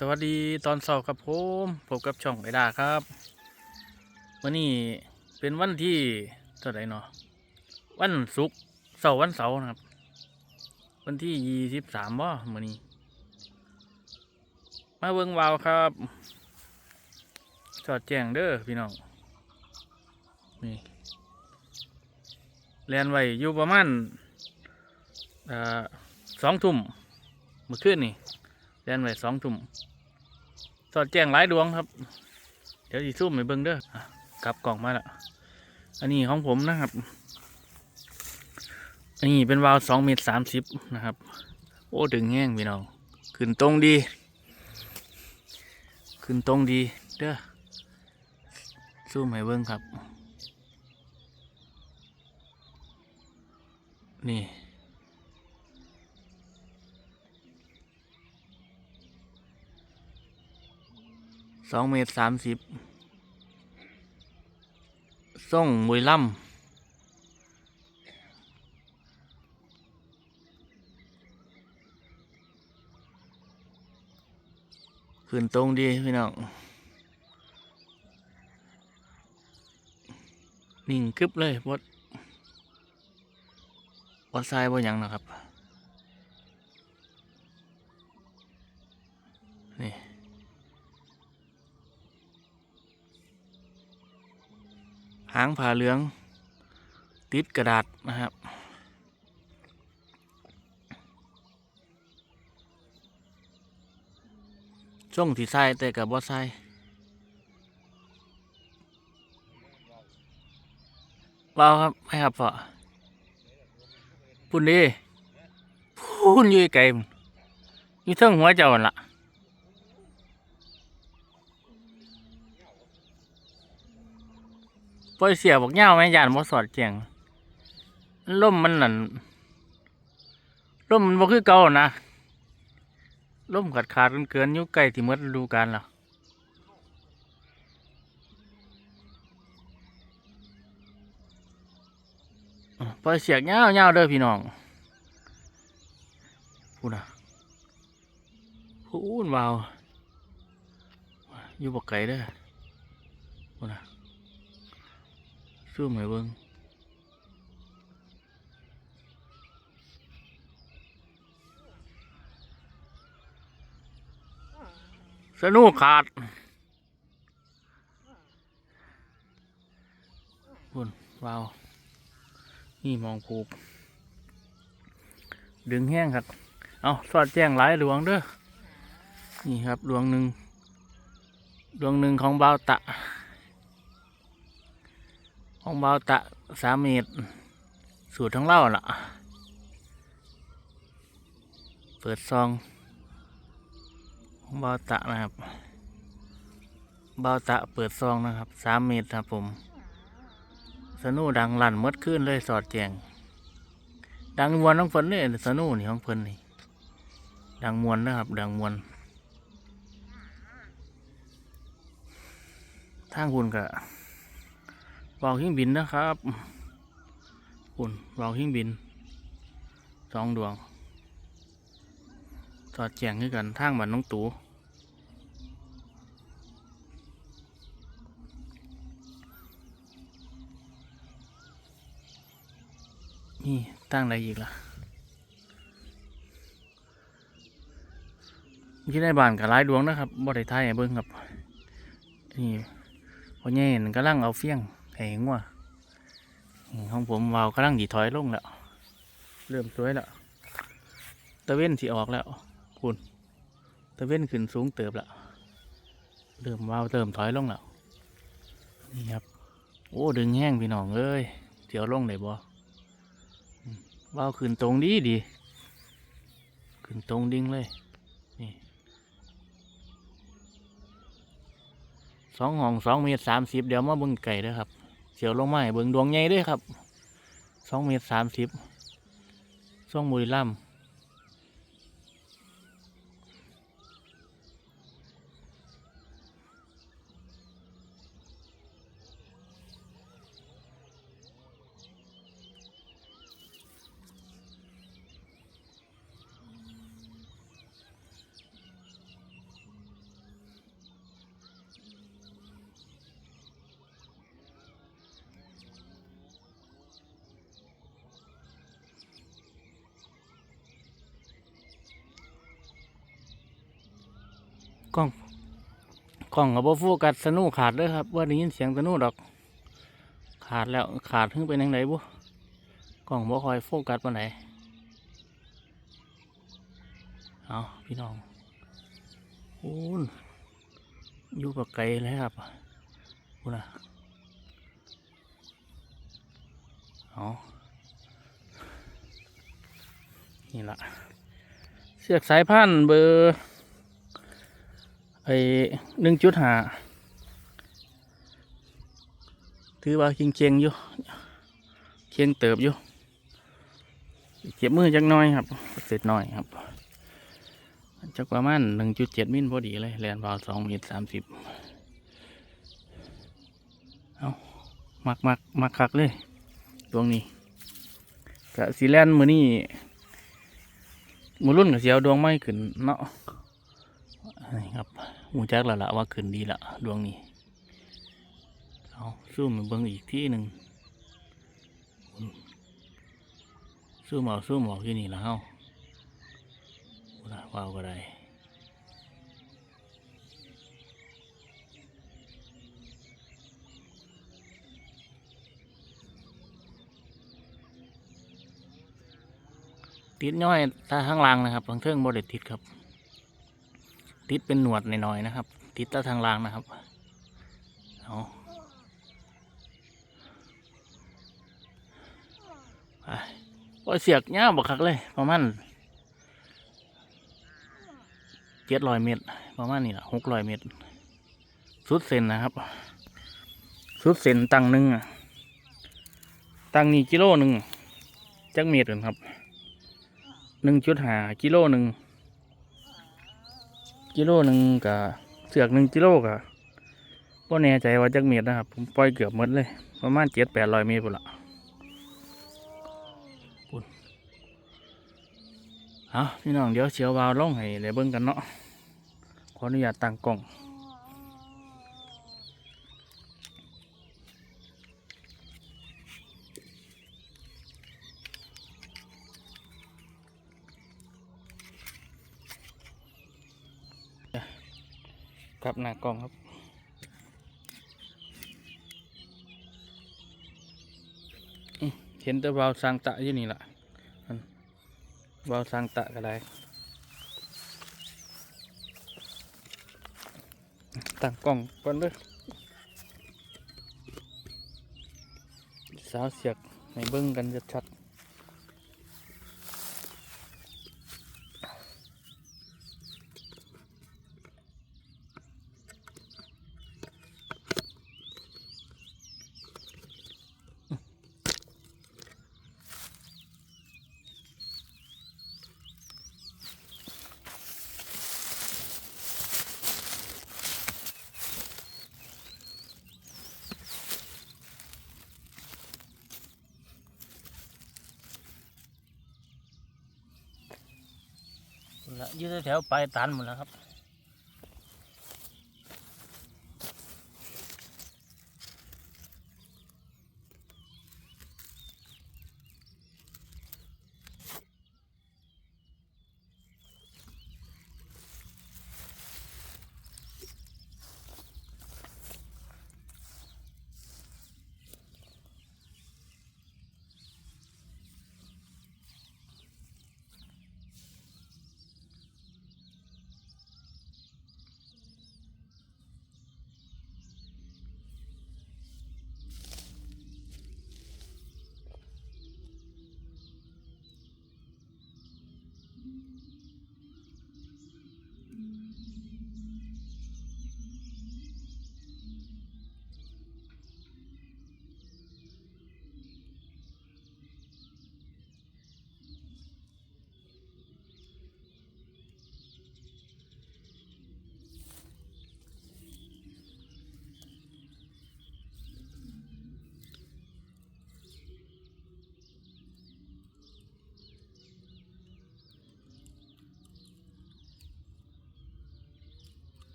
สวัสดีตอนเสาร์ครับผมพบกับช่องไอดาครับวันนี้เป็นวันที่เท่าไหร่เนาะวันศุกร์เสาร์วันเสาร์นะครับ วันที่ยี่สิบสามว่ามื่อนี้ มาเบิ่งวาวครับจอดแจ้งเด้อพี่น้องนี่เรียนไว้อยู่ประมาณเอ่อสองทุ่มเมื่อคืนนี่ เรียนไว้สองทุ่มสอดแจ้งหลายดวงครับ เดี๋ยวสีซุ่มไปเบิ่งเด้อกลับกล่องมาแล้วอันนี้ของผมนะครับ อันนี้เป็นวาล์วสองเมตรสามสิบนะครับ โอ้ดึงแห้งพี่น้องขึ้นตรงดี ขึ้นตรงดีเด้อซูมให้เบิ่งครับ นี่ สองเมตรสามสิบส่งมวยล่ำขึ้นตรงดีพี่น้อง นิ่งกึบเลยบดบดทรายบ่หยังนะครับ หางผ่าเหลือง ติดกระดาษนะครับ ช่วงที่ใส่แต่กับบอใส่เบาครับไม่ครับพอพุ่นดีพุ่นอยืยไกลพุ่นอยู่เทิงหัวเจ้าหั่นละ ปล่อยเสียบอกเงาแม่ยานบ่สอดเจียงล่มมันนั่นล่มมันบ่คือเก่านะล่มขาดขาดเกินยู่ใกล้ที่หมดฤดูกาลแล้วอะปล่อยเสียกเงาเงาเด้อพี่น้องพูดนะพูดวาอยู่บ่ไกลเด้อพูดนะ ซูมให้เบิ่งสนุกขาดพุ่นว้าว นี่มองผูกดึงแห้งครับ เอาสอดแจ้งหลายดวงเด้อ นี่ครับ ดวงหนึ่ง ดวงหนึ่งของเบาวตะ ของเบาตะสามเมตร สูตรทั้งเล่าล่ะ เปิดซองของเบาตะนะครับ เบาตะเปิดซองนะครับสามเมตรครับผมสนูดังลั่นมดขึ้นเลยสอดแจงดังมวนของเพิ่นเนี่ยสนูนี่ของเพิ่นนี่ดังมวนนะครับ ดังมวนทางคุณกะ วาวหิ้งบินนะครับคุณวาวหิ้งบินสองดวงสอดแจงด้กันทางบ้านน้องตูนี่ตั้งอะไรอีกล่ะที่ในบ้านกับหลายดวงนะครับบ่ได้ทายเบิ่งครับ นี่พอแง่นกำลังเอาเฟี้ยง ไอ้งัวนี่ของผมวาวกำลังดีถอยลงแล้ว เริ่มสวยแล้วตะเว้นสีออกแล้วคุณตะเว้นขึ้นสูงเติบแล้วเริ่มวาวเติมถอยลงแล้วนี่ครับ โอ้ดึงแห้งพี่น้องเอ้ยเดี๋ยวลงได้บ่อืมวาวขึ้นตรงดีดีขึ้นตรงดิ่งเลยนี่สองห้องสองเมตรสามสิบเดี๋ยวมาบิ่งไก่เด้อครับ เสียวลงมาให้เบิ่งดวงใหญ่ด้วยครับสองเมตรสามสิบช่วงบุรีรัม กล้องกล้องกับโบโฟกัสสนุขาดเลยครับว่าได้ยินเสียงสนุดอก ขาดแล้วขาดถึงเป็นยังไงบุกล้องบ่คอยโฟกัสปาไหนเอาพี่น้องโอ้นอยู่กับไกลเลยครับพูดนะเอานี่ละเสือกสายพันธุ์เบอร์ ไอหนึ่งจุดหาถือว่าเคียงๆอยู่เคียงเติบอยู่เจ็บมือจักน้อยครับ เสร็จน่อยครับจักประมาณหนึ่งจุดเจ็ดมิลพอดีเลยแลนวาลสองเมตรสามสิบเอามักมักมักคักเลยดวงนี้กะสีแลนมือนี่มือรุ่นกับเสียวดวงไม่ขึ้นเนาะนี่ครับ หมูจักแล้วละว่าขึ้นดีละดวงนี้เอาซูมมาเบิ่งอีกที่หนึ่งซูมเอาซูมออกที่นี่แล้วเฮาว้าวก็ได้ติดย่อยตาข้างล่างนะครับทางเทิงบริติดครับ ติดเป็นหนวดหน่อยๆนะครับ ติดตาทางล่างนะครับเอาไปโอ้ยเสียกเงาบักคักเลยประมาณเจ็ดร้อยเมตรประมาณนี้แหละหกร้อยเมตร สุดเซนนะครับ สุดเซนตังหนึ่งอะตังนี่กิโลหนึ่งจักเมตรครับหนึ่งจุดหากิโลหนึ่ง กิโลหนึ่งกับเสือกหนึ่งกิโลกับพ่แน่ใจว่าจักเมตรนะครับ ผมปล่อยเกือบหมดเลย ประมาณเจ็ดแปดร้อยเมตรพุ่นละเอาพี่น้องเดี๋ยวเชียววาวล่องให้เด้เบิ้งกันเนาะขออนุญาตตั้งกล้อง กลับหน้ากล้องครับเห็นแต่วาวสร้างตะอยู่นี่แหละวาวสร้างตะก็ได้ตั้งกล้องก่อนเด้อสาวเสียกในเบิ้งกันชัดๆ ละยืดแถวปลายตันหมดแล้วครับ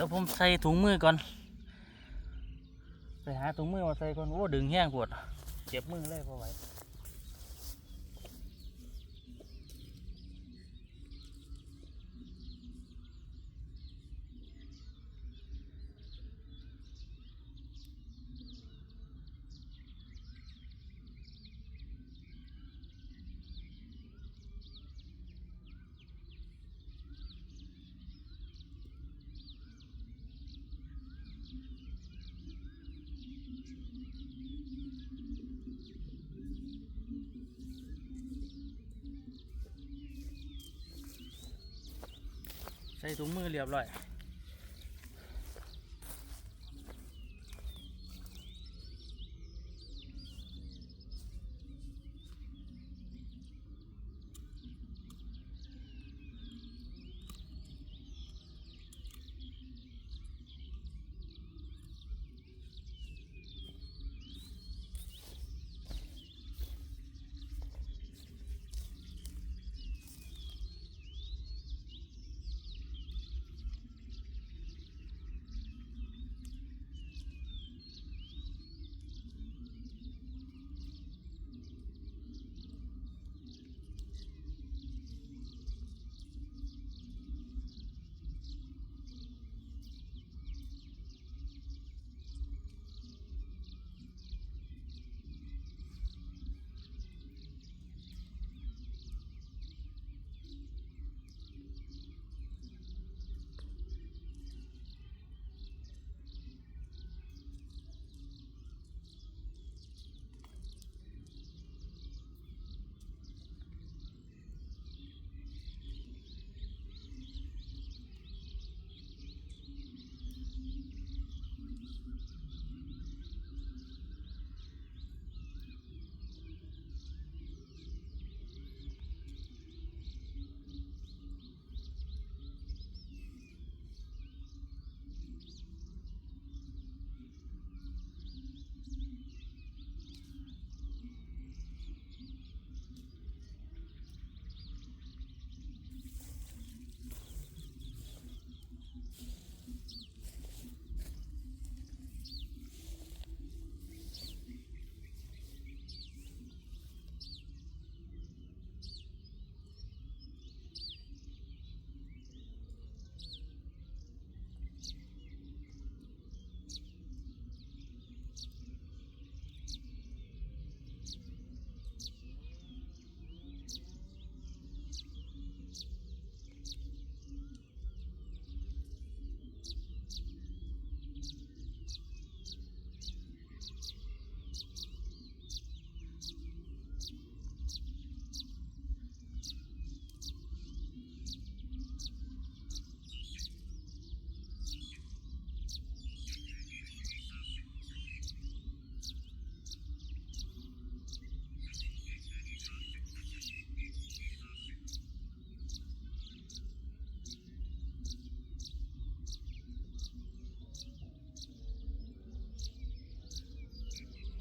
ดี๋ยวผมใส่ถุงมือก่อน ไปหาถุงมือมาใส่ก่อน โอ้ ดึงแห้งปวด เจ็บมือเลยพอไหว ใส่ถุงมือเรียบร้อย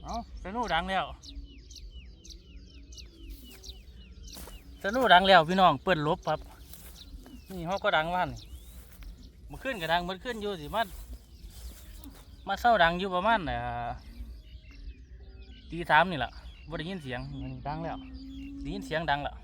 เอาสนุดังแล้วสนุดังแล้วพี่น้องเปิดลบครับ นี่เขาก็ดังว่านมันขึ้นก็ดังมันขึ้นอยู่สิมันมาเศร้าดังอยู่ประมาณตีสามนี่แหละบ่ได้ยินเสียงมันดังแล้วได้ยินเสียงดังแล้ว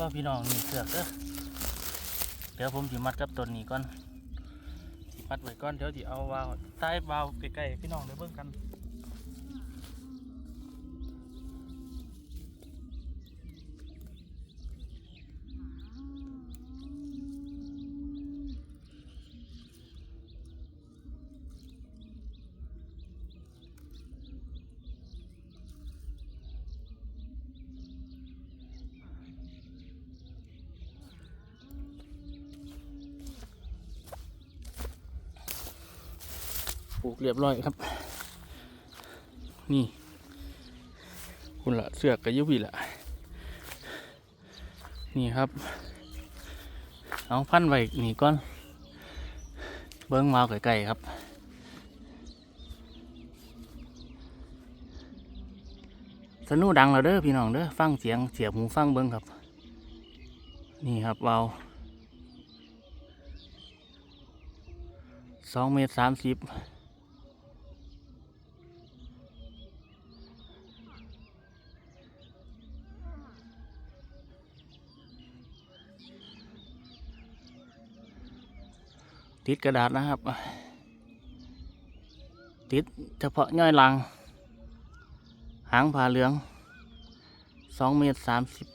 ว่าพี่น้องนี่เสือกเด้อเดี๋ยวผมสิมัดกับต้นนี้ก่อนสิมัดไว้ก่อนเดี๋ยวสิเอาวาวใต้วาวใกล้ๆพี่น้องได้เบิ่งกัน ปลูกเรียบร้อยครับ นี่ คุณละเสือกกับยุบีละนี่ครับ เอาพันไว้นี่ก่อน เบิ้งมาไกลๆครับสนุดังแล้วเด้อพี่น้องเด้อฟังเสียงเสียบหูฟังเบิ้งครับ นี่ครับวาวสองเมตรสามสิบ ติดกระดาษนะครับ ติดเฉพาะย่อยหลัง หางผ่าเหลืองสองเมตรสามสิบ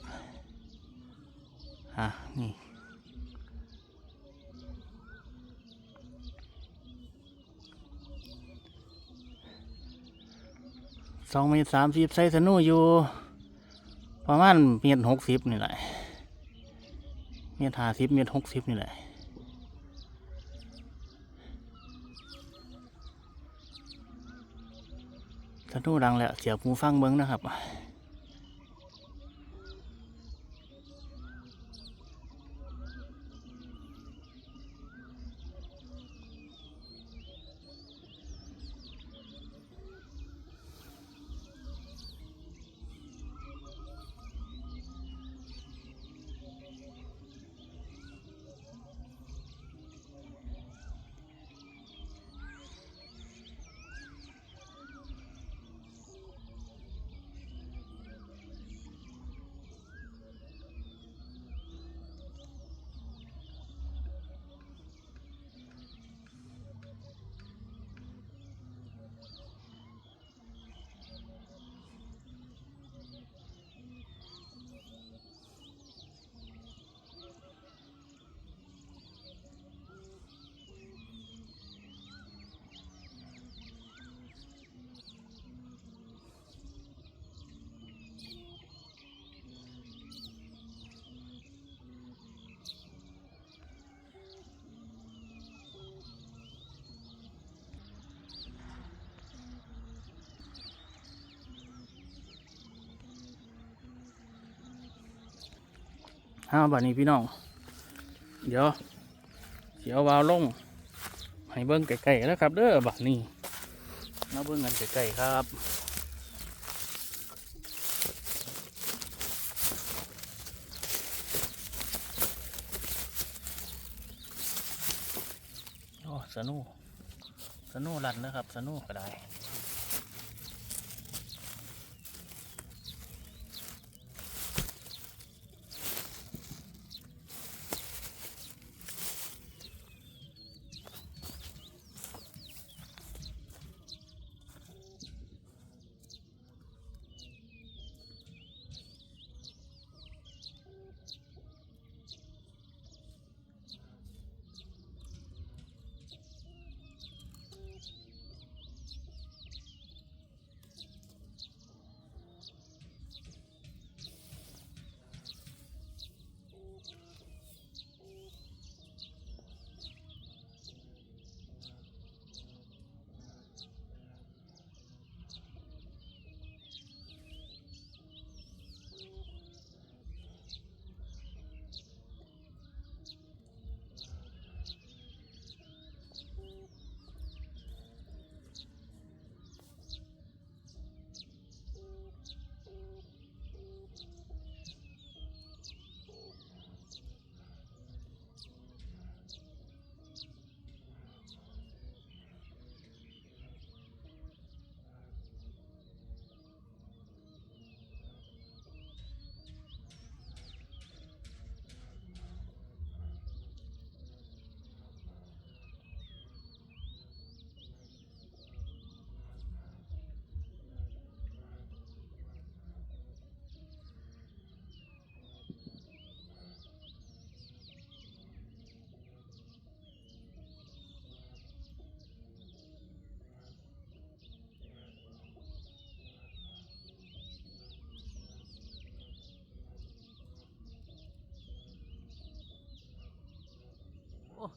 อะนี่สองเมตรสามสิบไซสนูอยู่ ประมาณเมตรหกสิบนี่แหละเมตรห้าสิบเมตรหกสิบนี่แหละ สนูดังแล้วเสียบหูฟังเบิ้งนะครับ ห้าบัดนี้พี่น้อง เดี๋ยวเสียววาวลง ให้เบิ้งไก่ๆแล้วครับ เด้อบัดนี้มาเบิ้งกันไก่ๆครับโอ้สนุสนุรันนะครับ สนุก็ได้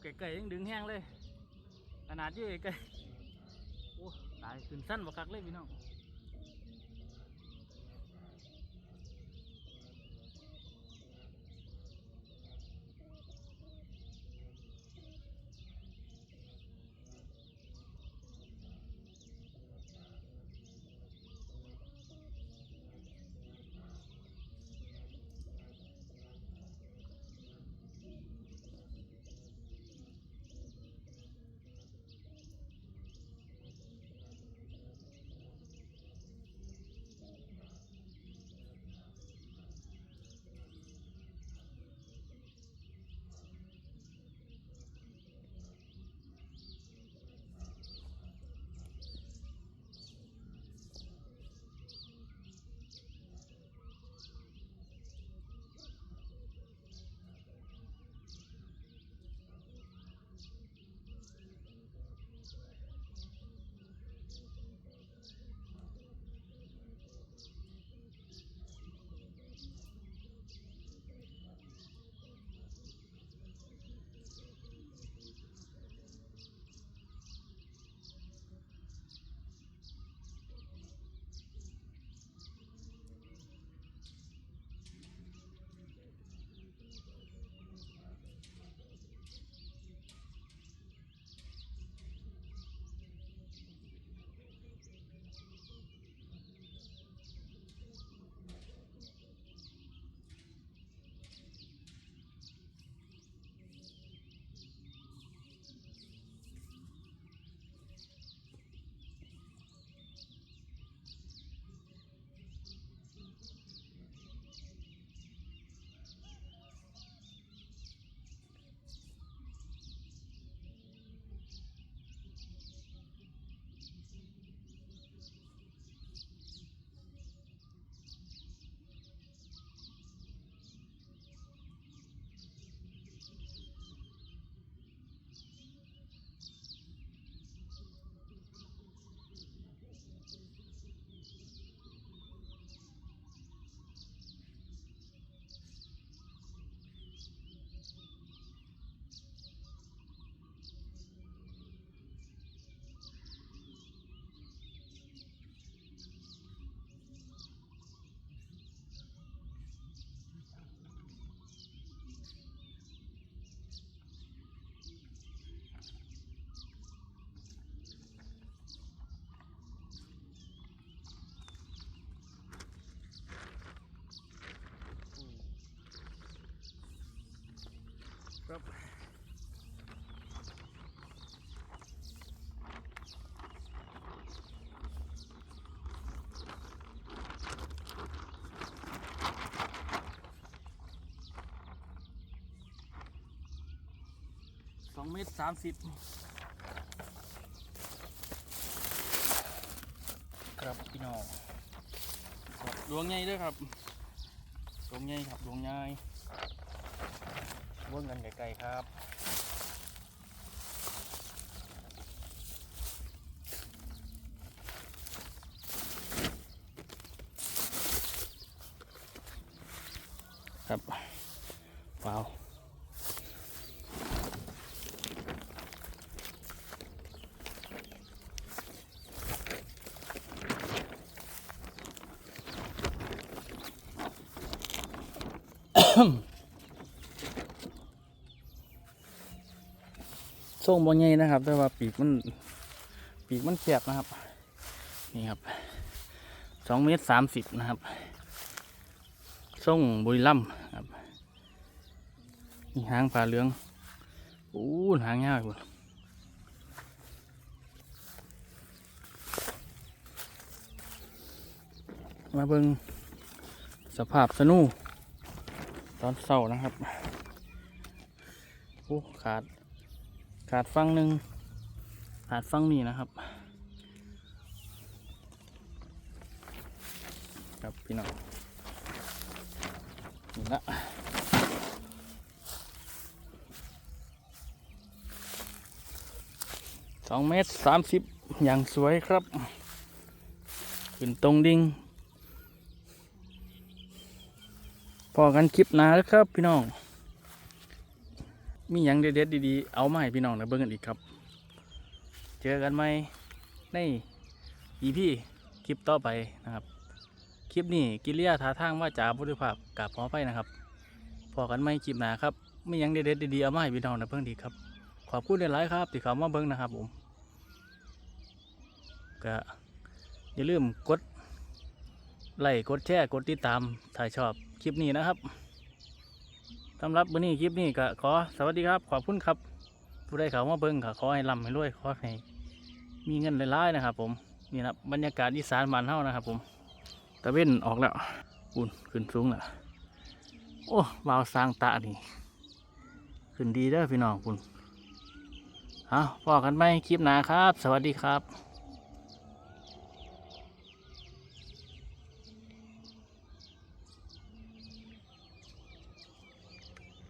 ไก่ๆยังดึงแห้งเลย ขนาดยี่ไก่ๆโอ้ตายขึ้นสั้นบักคักเลยพี่น้อง ครับสองเมตรสามสิบครับพี่น้องครับดวงใหญ่ด้วยครับดวงใหญ่ครับดวงใหญ่ เบิ่งกันไกลๆครับครับว้าว ส่งบอลใหญ่นะครับ แต่ว่าปีกมันปีกมันแคบนะครับ นี่ครับสองเมตรสามสิบนะครับส่งบุรีรัมครับนี่หางปลาเหลืองโอ้หางยาวอยู่มาเบิงสภาพสนูตอนเศร้านะครับ โอ้ขาด ขาดฟังหนึ่งขาดฟังนี่นะครับครับพี่น้องนี่ละสองเมตรสามสิบอย่างสวยครับ ขึ้นตรงดิ่งพอกันคลิปหนาแล้วครับพี่น้อง มีหยังเด็ดๆดีๆ เอามาให้พี่น้องนะเบิ่งกันอีกครับ เจอกันไหมในอีพีคลิปต่อไปนะครับ คลิปนี้กิริยาท่าทางว่าจาบุริภาพกับขอไปนะครับพอกันไหมคลิปหน้าครับมีหยังเด็ดๆดีๆเอามาให้พี่น้องนะเบิ่งดีครับ ขอบคุณหลายๆครับที่เข้ามาเบิ่งนะครับผมก็อย่าลืมกดไลค์กดแชร์กดติดตามถ้าชอบคลิปนี้นะครับ สำหรับวันนี้คลิปนี้ก็ขอสวัสดีครับ ขอบคุณครับ ผู้ใดเข้ามาเบิ่งก็ขอให้ร่ำให้รวยขอให้มีเงินหลายๆนะครับ ผมนี่นะบรรยากาศอีสานบ้านเฮานะครับ ผมตะเว้นออกแล้วอุ่นขึ้นสูงแล้วโอ้วาวสร้างตานี่ขึ้นดีเด้อพี่น้องคุณเอาพอกันไหมคลิปหนาครับ สวัสดีครับ